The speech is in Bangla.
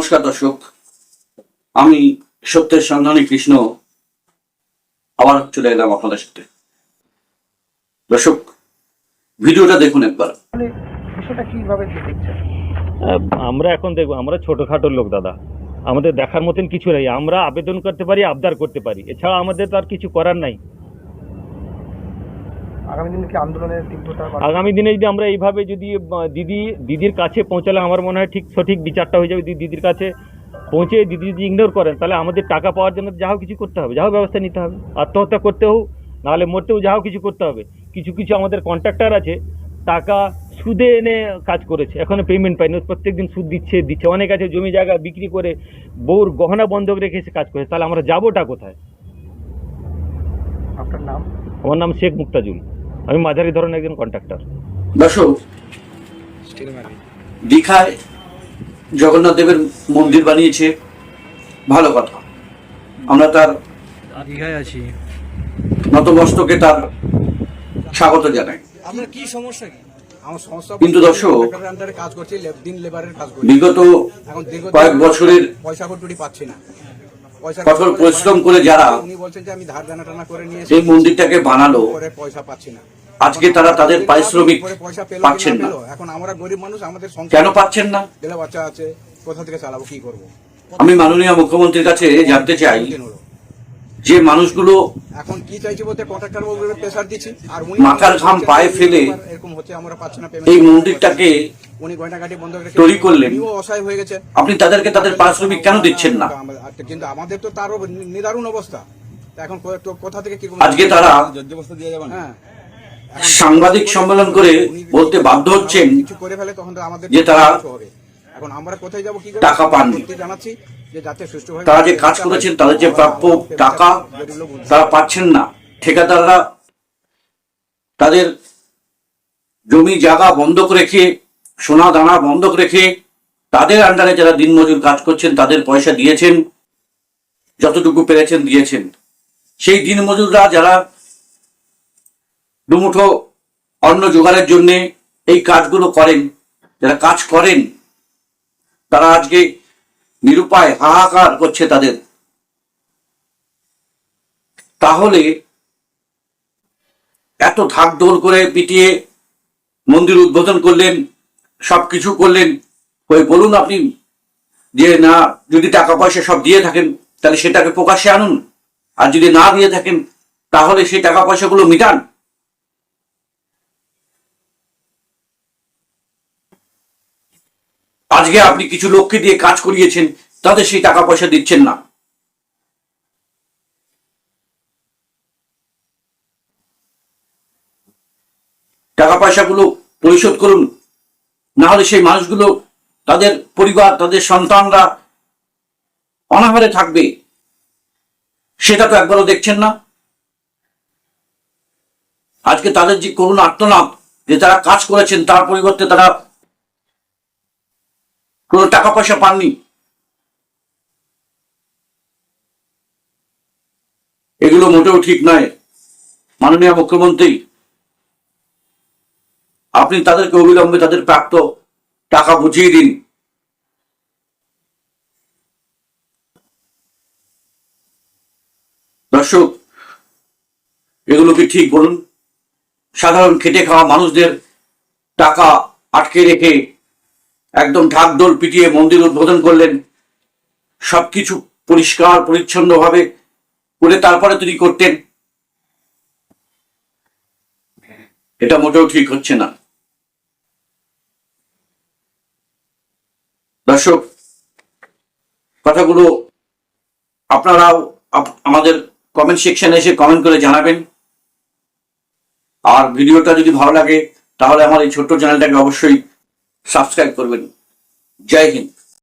নমস্কার দর্শক। আমি সত্যের সন্ধানী কৃষ্ণ। আবার চলে এলাম আপনাদের সাথে। দর্শক ভিডিওটা দেখুন একবার। মানে বিষয়টা কীভাবে আমরা এখন দেখব আমরা ছোটখাটো লোক দাদা। আমাদের দেখার মতন কিছু নেই। আমরা আবেদন করতে পারি আবদার করতে পারি। এছাড়া আমাদের তো আর কিছু করার নাই। আগামী দিনে কি আন্দোলনের তীব্রতা আগামী দিনে যদি আমরা এইভাবে যদি দিদি দিদির কাছে পৌঁছালে আমার মনে হয় ঠিক সঠিক বিচারটা হয়ে যাবে। যদি দিদির কাছে পৌঁছে দিদি যদি ইগনোর করেন তাহলে আমাদের টাকা পাওয়ার জন্য যা হোক কিছু করতে হবে যা হোক ব্যবস্থা নিতে হবে। আত্মহত্যা করতে হোক নাহলে মরতেও যা হোক কিছু করতে হবে। কিছু কিছু আমাদের কন্ট্রাক্টর আছে টাকা সুদে এনে কাজ করেছে। এখনও পেমেন্ট পায়নি প্রত্যেক দিন সুদ দিচ্ছে দিচ্ছে। অনেক আছে জমি জায়গা বিক্রি করে বউর গহনা বন্ধক রেখে এসে কাজ করে তাহলে আমরা যাবোটা কোথায়? আপনার নাম? আমার নাম শেখ মুক্তাজুল। আমি মাঝারি ধরনের একজন কন্ট্রাক্টর দর্শক দীঘায় জগন্নাথ দেবের মন্দির বানিয়েছে ভালো কথা। আমরা তার দীঘায় আছি। নতমস্তকে তার স্বাগত জানাই। আপনার কি সমস্যা কি? আমার সমস্যা কিন্তু দর্শক, সরকারের আন্ডারে কাজ করছি লেব- লেবারের কাজ করছি। বিগত কয়েক বছরের পয়সা কটুরি পাচ্ছি না। পয়সা কঠোর পরিশ্রম করে যারা উনি বলছেন যে আমি ধার দানা টানা করে নিয়ে এই মন্দিরটাকে বানালো পয়সা পাচ্ছি না। আজকে তারা তাদের পারিশ্রমিক পাচ্ছেন না। এখন আমরা গরিব মানুষ আমাদের কেন পাচ্ছেন না? ছেলে বাচ্চা আছে কোথা থেকে চালাবো কি করব? আমি মাননীয় মুখ্যমন্ত্রীর কাছে জানতে চাই যে মানুষগুলো এখন কি চাইছি বলতে কন্ট্রাক্টর বাবুকে প্রেসার দিচ্ছি? আর মাথার ঘাম পায়ে ফেলে এরকম হচ্ছে আমরা পাচ্ছি না এই মন্দিরটাকে উনি গয়নাঘাটি বন্ধ রেখে তৈরি করলেন। উনিও অসহায় হয়ে গেছে। আপনি তাদেরকে তাদের পারিশ্রমিক কেন দিচ্ছেন না? কিন্তু আমাদের তো তারও নিদারুণ অবস্থা। এখন তো কোথা থেকে কি আজকে তারা হ্যাঁ। সাংবাদিক সম্মেলন করে বলতে বাধ্য হচ্ছেন কিছু করে ফেলে তখন আমাদের যে তারা এখন আমরা কোথায় যাব কি করে টাকা পাননি। জানাচ্ছি যে যাতে সুষ্ঠুভাবে তারা যে কাজ করেছেন তাদের যে প্রাপ্য টাকা তারা পাচ্ছেন না। ঠিকাদাররা তাদের জমি জায়গা বন্ধক রেখে সোনা দানা বন্ধক রেখে তাদের আন্ডারে যারা দিনমজুর কাজ করছেন, তাদের পয়সা দিয়েছেন, যতটুকু পেরেছেন দিয়েছেন। সেই দিনমজুররা যারা দুমুঠো অন্ন জোগাড়ের জন্যে এই কাজগুলো করেন, যারা কাজ করেন, তারা আজকে নিরুপায় হাহাকার করছে তাদের। তাহলে এত ধাক দৌড় করে পিটিয়ে মন্দির উদ্বোধন করলেন সবকিছু করলেন। ওই বলুন আপনি যে না, যদি টাকা পয়সা সব দিয়ে থাকেন, তাহলে সেটাকে প্রকাশ্যে আনুন। আর যদি না দিয়ে থাকেন, তাহলে সেই টাকা পয়সাগুলো মিটান। আজকে আপনি কিছু লোককে দিয়ে কাজ করিয়েছেন, তাদের সেই টাকা পয়সা দিচ্ছেন না। টাকা পয়সাগুলো পরিশোধ করুন। না হলে সেই মানুষগুলো তাদের পরিবার, তাদের সন্তানরা অনাহারে থাকবে। সেটা তো একবারও দেখছেন না। আজকে তাদের যে করুণ আত্মনাদ যে তারা কাজ করেছেন, তার পরিবর্তে তারা কোনো টাকা পয়সা পাননি। এগুলো মোটেও ঠিক নয়। মাননীয় মুখ্যমন্ত্রী আপনি তাদেরকে অবিলম্বে তাদের প্রাপ্ত টাকা বুঝিয়ে দিন। দর্শক, এগুলো কি ঠিক বলুন? সাধারণ খেটে খাওয়া মানুষদের টাকা আটকে রেখে একদম ঢাকঢোল পিটিয়ে মন্দির উদ্বোধন করলেন। সবকিছু পরিষ্কার পরিচ্ছন্ন ভাবে করে তারপরে তিনি করতেন। এটা মোটেও ঠিক হচ্ছে না। দর্শক, কথাগুলো আপনারাও, আপ- আমাদের কমেন্ট সেকশনে এসে কমেন্ট করে জানাবেন। আর ভিডিওটা যদি ভালো লাগে, তাহলে আমার এই ছোট্ট চ্যানেলটাকে অবশ্যই সাবস্ক্রাইব করবেন। জয় হিন্দ।